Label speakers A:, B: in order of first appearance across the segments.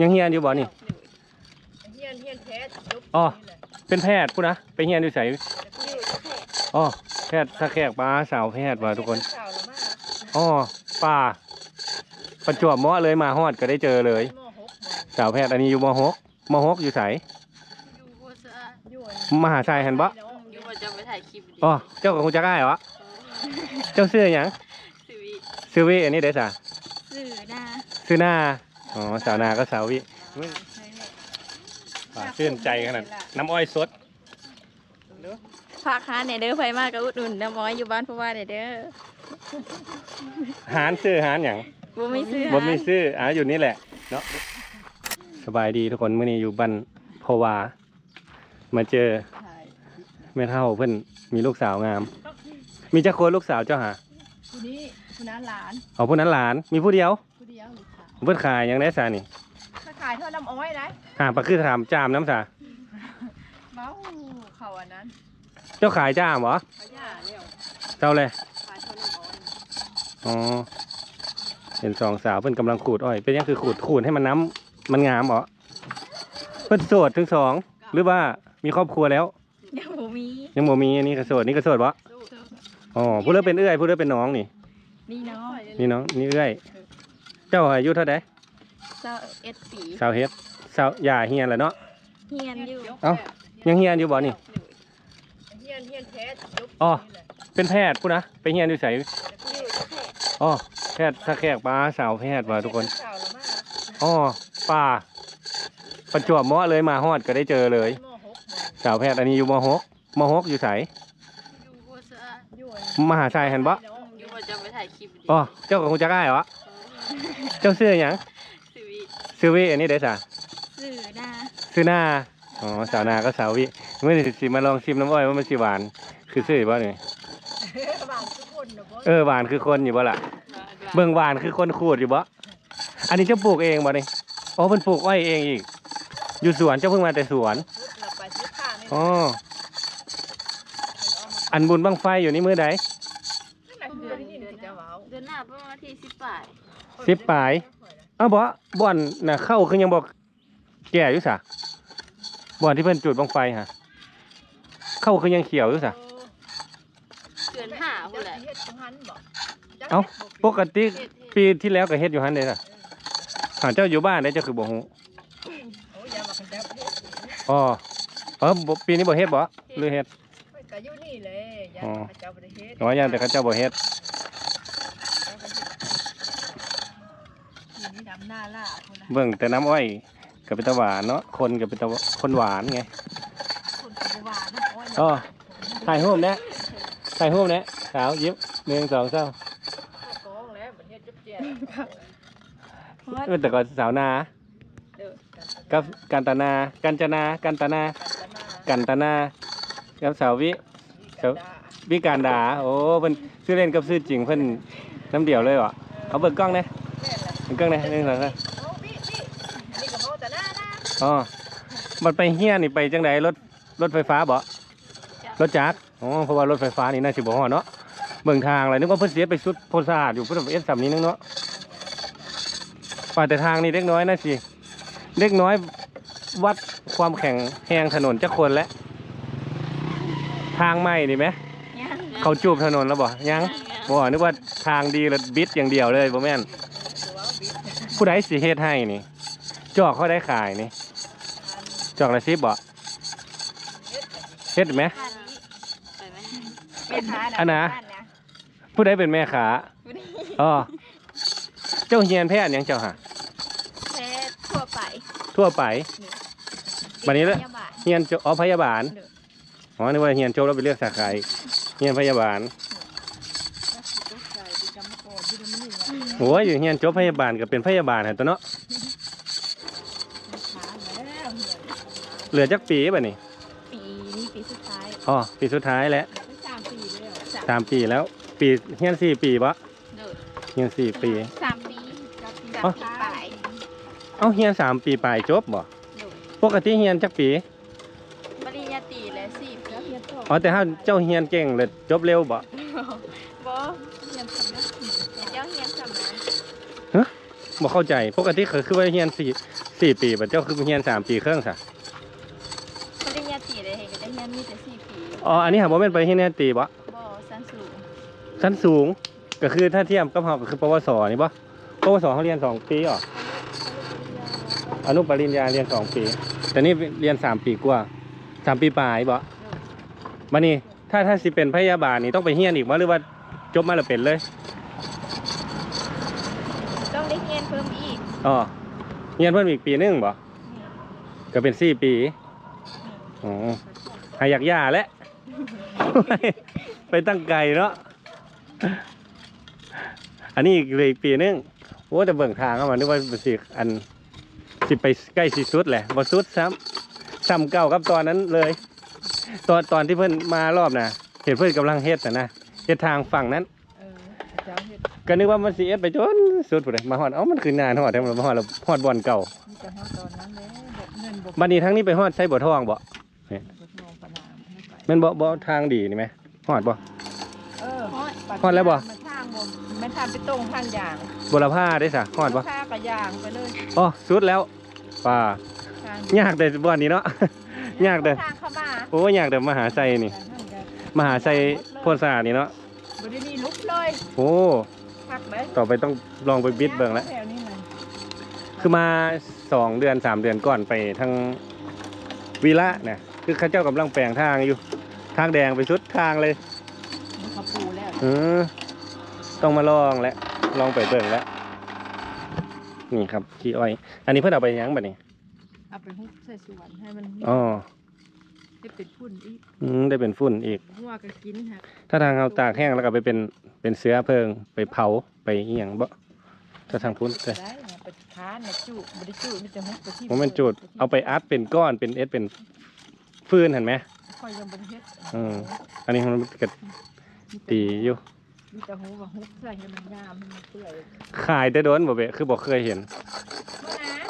A: ยังเฮียนอยู่บ่นี่
B: เฮียนเฮียนแพทย์ยก
A: อ๋อ
B: นี่แหละ
A: เป็นแพทย์พูดนะไปเฮียนอยู่ไส
B: แต่กูอยู่แพทย์
A: อ๋อแพทย์ถ้าแขกปลาสาวแพทย์ว่ะทุกคน
B: ข่าวแล้วมา
A: อ๋อป่าประจวบเหมาะเลยมาฮอดก็ได้เจอเลย
B: มหก
A: สาวแพทย์อันนี้อยู่มหกมหกอยู่ไส
C: อยู่บัวเสือ
B: อยู่อัน
A: มหาชัยหันบ่
C: อยู่บัวจะไปถ่ายคลิปดิ
A: อ๋อเจ้ากับคงจะได้เหรอเจ้าซื้อหยัง
C: สิวิ
A: ซื้อวิอันนี้เด้อจ้ะ
C: สื่อนะ
A: ซื้อหน้า อ๋อสาวนาก็สาววิป่าชื่นใจขนาดน้ำอ้อยสด
C: ฝากหาเนี่ยเด้อไฟมากก็อุดหนุนน้ำม้อยอยู่บ้านผู้ว่าเนี่ยเด้อ
A: หารซื้อหารหยัง
C: บ่มีซื้อ
A: บ่มีซื้ออ่าอยู่นี่แหละเนาะสบายดีทุกคนมื้อนี้อยู่บ้านพวา มาเจอแม่เฒ่าเพิ่นมีลูกสาวงาม มีจักคนลูกสาวเจ้าหา
B: ผู้นี้ผู้นั้นหลาน
A: เอาผู้นั้นหลานมีผู้เดียว
B: ผู้เดียวหรือค่ะ
A: เพิ่นขายหยังได้ซานี่
B: ถ้าขายเท่าน้ำอ้อยได้
A: หาปลาคือถามจามน้ำซา
B: เมาเขาอันนั้น
A: เจ้าขายจามเหรอ
B: ขายยาเร็ว
A: เจ้าเลย
B: ขายเท่าน้ำอ้อย
A: อ๋อเห็นสองสาวเพิ่นกำลังขูดอ้อย เป็นหยังคือขูดขูดให้มันน้ำมันงามเหรอเพิ่นโสดทั้งสองหรือว่ามีครอบครัวแล้ว
C: ยังบ่มี
A: ยังบ่มีอันนี้ก็โสดนี่ก็โสดบ่อ๋อผู้เลือกเป็นเอื้อยผู้เลือกเป็นน้องนี่
C: นี่เนาะ
A: นี่น้องนี่เอื้อยเจ้าอายุเท่าใด
C: เจ้าเอ็ดปี
A: สาวเฮ็ดสาวอย่าเฮียนแหละเนาะ
C: เฮียนอยู่
A: เอ้า ยังเฮียนอยู่บ่นี่
B: เฮียนเฮียนแพทย์ยก
A: อ๋อ
B: นี่แหละ
A: เป็นแพทย์ผู้นะไปเฮียนอยู่ไส
B: แต่กูอยู่แพทย์
A: อ๋อแพทย์ถ้าแขกปลาสาวแพทย์ว่ะทุกคน
B: ข่าวแล้วมา
A: อ๋อป่าประจวบเหมาะเลยมาฮอดก็ได้เจอเลย
B: มหก
A: สาวแพทย์อันนี้อยู่มหกมหกอยู่ไส
C: อยู่บัวเสือ
B: อยู่อัน
A: มหาชัยหันบ่
C: อยู่บัวจะไปถ่ายคลิปดิ
A: อ๋อเจ้ากับคงจะได้เหรอ เจ้าซื้อหยัง
C: สิวิ
A: ซื้อวิอันนี้เด้อจ้ะ
C: สื่อนะ
A: ซื้อหน้าอ๋อสาวนาก็สาววิเมื่อนี้สิมาลองชิมน้ำอ้อยว่ามันสิหวาน คือซื้อบ่นี่
B: บางทุกคนนะบ่
A: เออหวานคือคนอยู่บ่ล่ะเบิ่งหวานคือคนขูดอยู่บ่อันนี้เจ้าปลูกเองบ่นี่อ๋อเพิ่นปลูกอ้อยเองอีก อยู่สวนเจ้าเพิ่งมาแต่สวน
B: เราไปซื้อผ้าใน
A: อ๋ออันบุญบังไฟอยู่นี่มื้อใด
C: สิบปลาย
A: อ้าวบ่บ่อนน่ะเข้าคือยังบ่แก่อยู่ซะบ่อนที่เพิ่นจุดบังไฟฮะเข้าคือยังเขียวอยู่ซะ
C: เดือนห้าพุ่นแหละ
B: เฮ็ดของหันบ่
A: เอ้าปกติ
C: เฮ็ดเฮ็ด
A: ปีที่แล้วก็เฮ็ดอยู่หั่นเด้ซะหาเจ้าอยู่บ้านได้เจ้าคือบ่ฮู้
B: โอ้ยอย่ามาคันจับเฮ็ด
A: อ๋อเออบ่ปีนี้บ่เฮ็ดบ่หรือเฮ็ด
B: มันก็อยู่นี่แหละอย่า
A: อ๋อ
B: มาจับบ่ได้เฮ็ด
A: อ๋อยังแต่เขาเจ้าบ่เฮ็ด
B: อยู่นี่ดำหน้าล่าพุ่นน่ะ
A: เบิ่งแต่น้ำอ้อยก็เป็นตะหวานเนาะคนก็เป็นตะคนหวานไง
B: คนก็บ่ว่าน้ำอ้อย
A: อ๋อ
B: น้ำ
A: ถ่ายรูปนะถ่ายรูปนะสาวยิ้มหนึ่งสองสาม
B: กองแล้วมันเฮ็ดจุ๊บแจ๊ะ
A: เป็นแต่ก่อนสาวนา
B: เด้อ
A: กับกันตนา กันจนา กันตนา
B: กันตนา
A: กันตนากับสาววิ
B: กันดา
A: วิการดา โอ้เพิ่นชื่อเล่นกับชื่อจริงเพิ่นน้ำเดียวเลยวะเอาเบิกกล้องนะ
B: แม่นล่ะ
A: เบิกกล้องนะหนึ่งสองสาม
B: อ๋อ
A: มันไปเฮียนี่ไปจังไดรถรถไฟฟ้าบ่รถจักรอ๋อเพราะว่ารถไฟฟ้านี่น่าสิบ่ฮอดเนาะเบิ่งทางเลยนึกว่าเพิ่นเสียไปสุดโพธาอยู่เพิ่นเอ็ดสำนี้นึงเนาะป่าแต่ทางนี่เล็กน้อยน่าสิเล็กน้อยวัดความแข็งแรงถนนจักคนแล้วทางใหม่นี่ไหม
C: ยัง
A: เขาจูบถนนแล้วบ่ยังบ่นึกว่าทางดีแล้วบิดอย่างเดียวเลยบ่แม่น
B: ตัวเอาบิด
A: ผู้ใดสิเฮ็ดให้นี่จอกเขาได้ขายนี่ จอกละ10บ่
B: เฮ็ดกัน
A: เฮ็ดไหม
C: ไปไหม
B: เป็นหา
A: อันน่ะ
B: บ้านะ
A: ผู้ใดเป็นแม่ขาอ๋อเจ้าเฮียนแพทย์หยังเจ้าหา
C: แพทย์ทั่วไป
A: ทั่วไป บัดนี้ละ
C: พยาบาล
A: เฮียนจบอ๋อพยาบาล
C: เด้อ
A: อ๋อนึกว่าเฮียนจบแล้วไปเลือกสาขาอีกเฮียนพยาบาลโอ้ยอยู่เฮียนจบพยาบาลก็เป็นพยาบาลหั่นตัวเนาะ
B: แล้ว เหี่ย
A: เหลือจักปีบัดนี้
C: ปีนี้ปีสุดท้าย
A: อ๋อปีสุดท้ายแล้ว
B: สามปีแล้ว
C: สาม
A: สามปีแล้ว ปีเฮียนสี่ปีบ่
C: เด้อ
A: เฮียนสี่ปี
C: สามปีกับปีสาม
A: อ๋อ
C: ปีปลาย
A: เอ้าเฮียนสามปีปลายจบบ่
C: เด้อ
A: ปกติเฮียนจักปี
C: ปริญญาตรีและสี่ปี
A: อ๋อแต่ถ้าเจ้าเฮียนเก่งเลยจบเร็วบ่
C: บ่เรียนสำนักเจ้าเรียนสำนัก
A: บ่เข้าใจปกติคือคือว่าเฮียนสี่สี่ปีบัดเจ้าคือเฮียนสามปีเครื่องซะ
C: ปริญญาตรีเลยเห็นก็ได้เรียนมีแต่สี่ปี
A: อ๋ออันนี้หาบ่แม่นไปเฮียนแน่ตีบ่
C: บ่สั้นสูง
A: ชั้นสูงก็คือถ้าเทียบกับเฮาก็คือปวสนี่บ่ปวสเขาเรียนสองปีอ๋ออนุปริญญาเรียนสองปี แต่นี่เรียนสามปีกว่าสามปีปลายบ่มานี่ถ้าถ้าสิเป็นพยาบาลนี่ต้องไปเฮียนอีกบ่หรือว่าจบมาแล้วเป็นเลย
C: ต้องได้เรียนเพิ่มอีก
A: อ๋อเฮียนเพิ่มอีกปีหนึงบ่ก็เป็นสี่ปีอ๋อหาอยากย่าแล้ว ไปตั้งไกลเนาะ อันนี้อีกเลยอีกปีหนึงโอ้แต่เบิ่งทางเข้ามานึกว่าสิอันสิไปใกล้สิสุดแหละบ่สุดซ้ำซ้ำเก่ากับตอนนั้นเลย ตอนตอนที่เพิ่นมารอบน่ะ เห็นเพิ่นกำลังเฮ็ดน่ะนะเฮ็ดทางฝั่งนั้น
B: เออเจ้าเฮ็ด
A: ก็นึกว่ามันสิเอ็ดไปจนสุดพุ่นเลยมาฮอดเอ้ามันคือนานฮอดแต่มันมาฮอดแล้วฮอดบ่อนเก่า
B: มีแต่เฮาตอนนั้นแหละแบบเงินบ่
A: บัดนี้ทั้งนี้ไปฮอดใช้บ่อทองบ่
B: บ่มอ
A: แม่นบ่บ่ทางดีนี่ไหมฮอดบ่
B: เออ
C: ฮอด
A: ฮอดแล้วบ่
B: มันทางบ่มันทางไปตรงทางยาง
A: บุรพาได้ซะฮอดบ่
B: ทางกับยางไปเลย
A: อ๋อสุดแล้วป่า
B: ทาง
A: ยากแต่บ่อนนี้เนาะ ยากเด้อ
C: ทางเข้ามา
A: โอ้ยากแต่มหาไซนี่
B: ทางกัน
A: มหาไซโพนสะอาดนี่เนาะ
B: บ่ได้มีลุกเลย
A: โอ้
B: พักเลย
A: ต่อไปต้องลองไปบิดเบิ่งแล้ว
B: แถวนี้มัน
A: คือมาสองเดือนสามเดือนก่อนไปทางวีระเนี่ยคือเข้าเจ้ากำลังแปลงทางอยู่ ทางแดงไปสุดทางเลย
B: มันเขาปูแล้ว
A: เออต้องมาลองแล้วลองไปเบิ่งแล้วนี่ครับขี้อ้อย อันนี้เพิ่นเอาไปยังบัดนี้
B: เอาไปฮุบใส่สวนให้มัน
A: อ๋อ
B: ให้เป็นพุ่นอีก
A: อืมได้เป็นฝุ่นอีก
B: หัวก็กินฮะ
A: ถ้าทางเอาตากแห้งแล้วก็ไปเป็นเป็นเสือเพลิงไปเผาไปอีหยังบ่ถ้าทางพุ้นแต่
B: ได้เนี่ยไปค้าเนี่ยจุบ่ได้จุมีแต่ฮุบไปที่
A: ผมเป็นจุดเอาไปอัดเป็นก้อนเป็นเอสเป็น ฟืนเห็นไหม
B: คอยยังบ่ได้เฮ็ด
A: อืมอันนี้มันก็ตีอยู่
B: มีแต่หูว่าฮุบใส่ให้มันงามให้มันเปื่อย
A: ขายแต่โดนบ่เบะคือบ่เคยเห็น
C: เมื่อนะ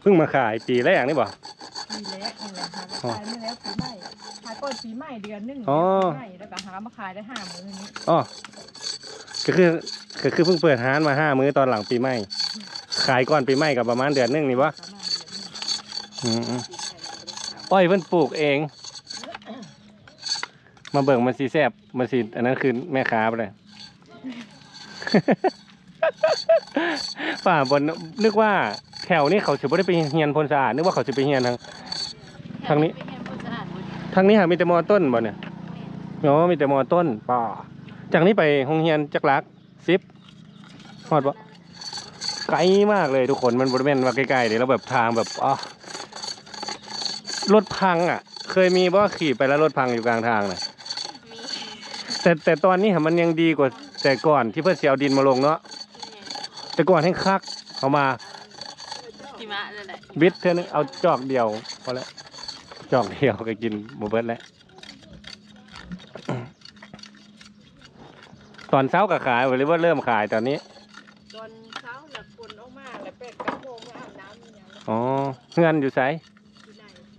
A: เพิ่งมาขายปีแรกนี่บ่
B: มีแล้วนี่แหละค่ะก็ขายไม่แล้วปีใหม่ขายก่อนปีใหม่เดือนหนึง
A: อ๋อ
B: ปีใหม่แล้วก็หามาขายได้ห้ามื้อนี้
A: อ๋อก็คือก็คือเพิ่งเปิดร้านมาห้ามื้อตอนหลังปีใหม่ ขายก่อนปีใหม่กับประมาณเดือนหนึงนี่บ่
B: ประมาณเดือนหนึง
A: อืม อืม
B: ปีใหม่ก็บ่ได้ขาย
A: อ้อยเพิ่นปลูกเอง มาเบิ่งมันสิแซ่บมันสิอันนั้นคือแม่ค้าไปเลย ป่าบนนึกว่าแถวนี้เขาสิบ่ได้ไปเฮียนพลสะอาดนึกว่าเขาสิไปเฮียนทาง ทางนี้
C: ไปเรียนผู้สะอาดบ่
A: ทางนี้หามีแต่มอต้นบ่เนี่ยอ๋อมีแต่มอต้นป่าจากนี้ไปโรงเรียนจักรักสิบฮอดบ่ไกลมากเลยทุกคนมันบริเวณว่าใกล้ๆเดี๋ยวเราแบบทางแบบอ๋อ รถพังอะ เคยมีบ่ขี่ไปแล้วรถพังอยู่กลางทางน่ะ
C: มี
A: แต่แต่ตอนนี้ค่ะมันยังดีกว่าแต่ก่อนที่เพื่อนเสียเอาดินมาลงเนาะแต่ก่อนให้คักเอามา
C: หิมะนั่นแหละ
A: บิดเท่านึงเอาจอกเดียวพอแล้วจอกเดียวก็กินหมูเบิดแล้วตอนเช้าก็ขายหรือว่าเริ่มขายตอนนี้
B: ตอนเช้าน่ะฝนออกมาแล้วแปดเก้าโมงแล้วอาบน้ำอีหยัง
A: อ๋อเงินอยู่ไส
B: ที่ไหน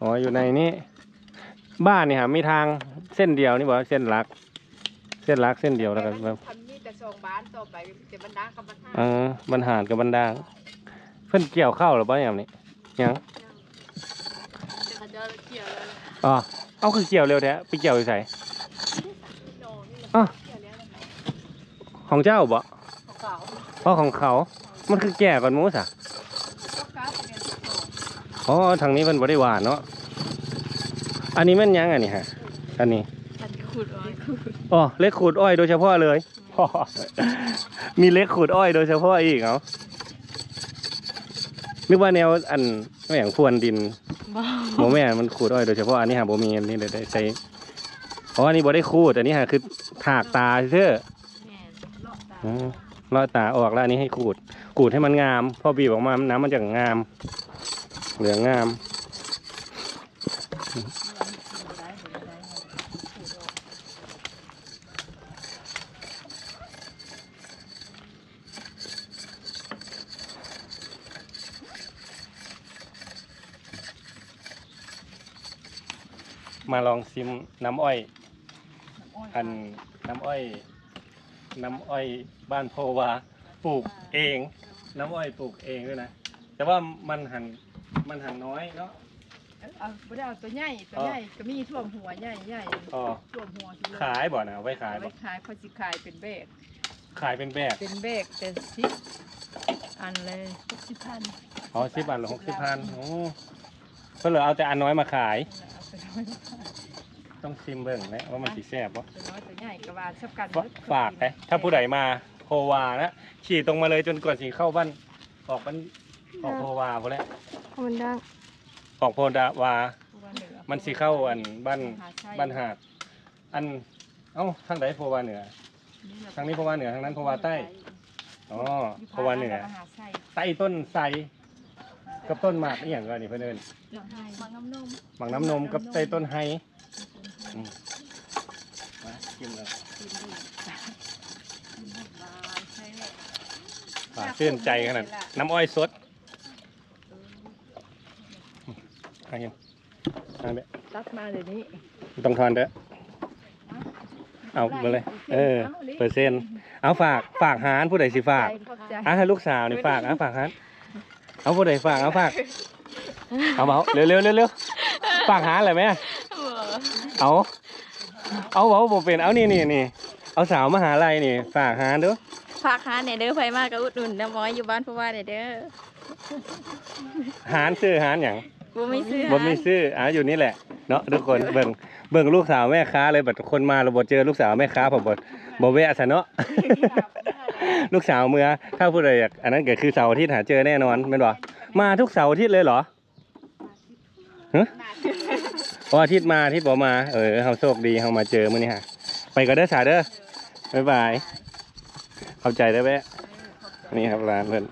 A: อ๋ออยู่ในนี้ บ้านนี่ฮะมีทางเส้นเดียวนี่บอกเส้นหลัก เส้นหลักเส้นเดียวแล้วกัน
B: ต่มันทำนี่แต่สองบ้านต่อไปก็มีแต่บรรดากับบันหา
A: เออบรรหารกับบรรดางเพิ่นเกี่ยวเข้าวหรือเปล่าอย่างนี้ยัง
C: แต่เขาจะเกี่ยวแล้ว
A: อ๋อเอาคือเกี่ยวเร็วแท้ไปเกี่ยวอยู่ไส
B: โนนี่แหละ
A: อะ
B: เกี่ยวแล้วนะคะ
A: ของเจ้าบ่
B: เก่า
A: เพราะของเขา มันคือแก่ก่อนหมูสะ
B: เก่าเป็นโน
A: อ๋อทางนี้มันบ่ได้หวานเนาะ อันนี้แมันยังอันนี้ฮะ อันนี้
C: ฉันขุดอ้อยขุด
A: อ๋อเล็กขูดอ้อยโดยเฉพาะเลยพ่อมีเล็กขูดอ้อยโดยเฉพาะอีกเหรอนึกว่าแนวอันแม่งพรวนดิน
C: บ้า
A: โมแม่นมันขูดอ้อยโดยเฉพาะอันนี้หาบ่มีอันนี้เดี๋ยวได้ใส่อ๋ออันนี้บ่ได้ขูดอันนี้หาคือถากตาเชื่อ
C: แม่น
B: เลาะตา
A: อืมเลาะตาออกแล้วอันนี้ให้ขูด ขูดให้มันงาม พอบีบออกมาน้ำมันจะงาม เหลืองงาม
B: ได้เห็นได้ขูดออก
A: มาลองซิมน้ำอ้อย
B: น้ำอ้อย
A: อันน้ำอ้อย น้ำอ้อยบ้านโพวาปลูกเอง น้ำอ้อยปลูกเองด้วยนะแต่ว่ามันหันมันหางน้อยเนาะ
B: เอาบ่ได้เอาตัวใหญ่ตัวใหญ่ก็มีท่วมหัวใหญ่ใหญ่
A: อ๋อ
B: ท่วมหัวสิเลย
A: ขายบ่นะเอาไว้ขาย
B: เอา
A: บ่
B: ไว้ขายเขาสิขายเป็นเบก
A: ขายเป็นแบบ
B: เป็นเบกเป็นสิบอันเลยหกสิบพัน
A: อ๋อสิบบาทหรือหกสิบพันโอ้เพื่อเหลือเอาแต่อันน้อยมาขาย
B: เอาไปน้อย
A: ต้องซิมเบิ่งนะว่ามันสีแซ่บบ่
B: ตัวน้อยตัวใหญ่กระบาลชับกัน
A: ฝฝากไปถ้าผู้ใดมาโพวานะขี่ตรงมาเลยจนกว่าสิเข้าบ้านออกบ้านออกโพวาพอแล้ว
C: มันดัง
A: ออกโพดาวา มันสิเข้าอันบ้านบ้านหาด อันเอ้าทางไหนโพวาเหนือ ทางนี้โพวาเหนือทางนั้นโพวาใต้อ๋อโพวาเหนือใต้ต้นไทรกับต้นหมากอีหยังก็นี่เพื่อนเอิ้น
C: มังน้ำนม
A: หมากน้ำนมกับใต้ต้นไฮอื มมากินเลยฝากชื่นใจขนาดน้ำอ้อยสดเอันนี้อันนี้
B: ตัดมาเดี๋ยวนี้
A: ต้องทอนเด้อเอาไปเลย เออ เปอร์เซ็นต์เอาฝาก ฝากหารผู้ใดสิฝาก
B: ใจขอบใจ
A: อะให้ลูกสาวนี่ฝากอะฝากหารเอาผู้ใดฝาก เอาฝาก เอาเอาเร็วเร็วเร็วเร็วฝากหารอะไรไหม เอาเอาเอาผมเป็นเอานี่นี่นี่เอาสาวมหาลัยนี่ ฝากหารเด้อ
C: ฝากหาเนี่ยเด้อไฟมากก็อุดหนุนน้ำอ้อยอยู่บ้านผู้ว่าเนี่ยเด้อ
A: หารซื้อหารอย่าง
C: บ่มีซื้อ
A: บ่มีซื้ออะอยู่นี่แหละเนาะทุกคนเบิ่งเบิ่งลูกสาวแม่ค้าเลยบัดคนมาเราบ่เจอลูกสาวแม่ค้าผมบ่บ่แวะซะเนาะลูกสาวเมื่อถ้าผู้ใดอยากอันนั้นก็คือเสาร์อาทิตย์หาเจอแน่นอนแม่นบ่มาทุกเสาร์อาทิตย์เลยเหรอฮะ พออาทิตย์มาอาทิตย์บอมา เออเขาโชคดีเขามาเจอมื้อนี้ฮะ ไปก็เด้อสาเด้อบ๊ายบาย เข้าใจได้อแวะนี่ครับร้านเพิ่น